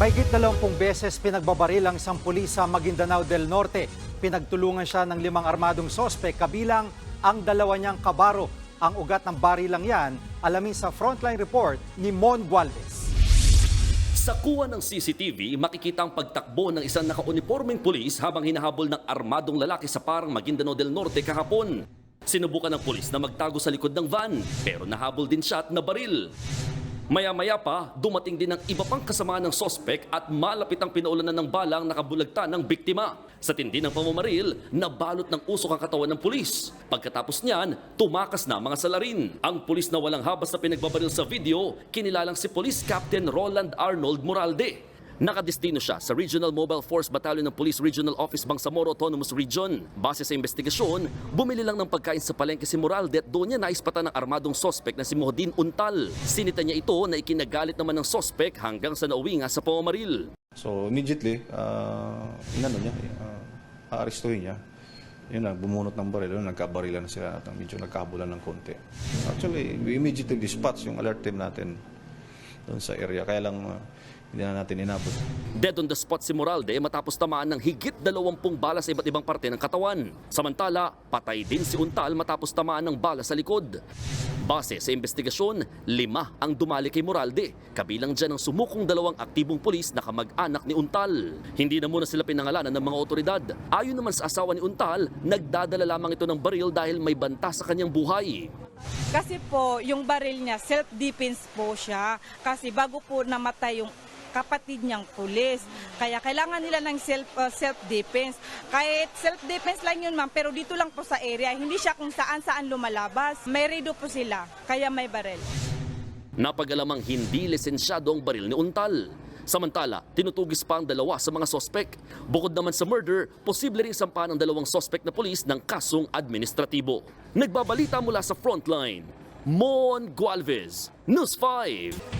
Mahigit dalawampung beses pinagbabaril ang isang pulis sa Maguindanao del Norte. Pinagtulungan siya ng limang armadong sospek kabilang ang dalawa niyang kabaro. Ang ugat ng barilang yan, alamin sa frontline report ni Mon Gualvez. Sa kuha ng CCTV, makikita ang pagtakbo ng isang nakauniformeng pulis habang hinahabol ng armadong lalaki sa parang Maguindanao del Norte kahapon. Sinubukan ng pulis na magtago sa likod ng van, pero nahabol din siya at nabaril. Maya-maya pa, dumating din ang iba pang kasama ng sospek at malapit ang pinaulanan ng balang nakabulagta ng biktima. Sa tindi ng pamamaril, nabalot ng usok ang katawan ng pulis. Pagkatapos niyan, tumakas na mga salarin. Ang pulis na walang habas na pinagbabaril sa video, kinilalang si Police Captain Roland Arnold Moralde. Nakadestino siya sa Regional Mobile Force Battalion ng Police Regional Office Bangsamoro Autonomous Region. Base sa investigasyon, bumili lang ng pagkain sa palengke si Moralde at doon niya naispatan ng armadong sospek na si Mohdin Untal. Sinita niya ito na ikinagalit naman ng sospek hanggang sa nauwi nga sa pamamaril. So immediately, uh, inano niya, uh, aarestuhin niya. Yun na, bumunot ng baril, yun, nagkabarilan na sila at medyo nagkabulan ng konti. Actually, we immediately dispatch yung alert team natin doon sa area. Kaya lang, uh, hindi na natin inabot. Dead on the spot si Moralde matapos tamaan ng higit dalawampung bala sa iba't ibang parte ng katawan. Samantala, patay din si Untal matapos tamaan ng bala sa likod. Base sa investigasyon, lima ang dumali kay Moralde. Kabilang dyan ang sumukong dalawang aktibong pulis na kamag-anak ni Untal. Hindi na muna sila pinangalanan ng mga otoridad. Ayon naman sa asawa ni Untal, nagdadala lamang ito ng baril dahil may banta sa kanyang buhay. Kasi po, yung baril niya, self-defense po siya. Kasi bago po namatay yung kapatid niyang pulis. Kaya kailangan nila ng self, uh, self-defense. Kahit self-defense lang yun ma'am, pero dito lang po sa area. Hindi siya kung saan-saan lumalabas. May redo po sila, kaya may baril. Napagalamang hindi lisensyado ang baril ni Untal. Samantala, tinutugis pa ang dalawa sa mga sospek. Bukod naman sa murder, posible ring sampa ng dalawang sospek na pulis ng kasong administratibo. Nagbabalita mula sa frontline, Mon Gualvez, News 5.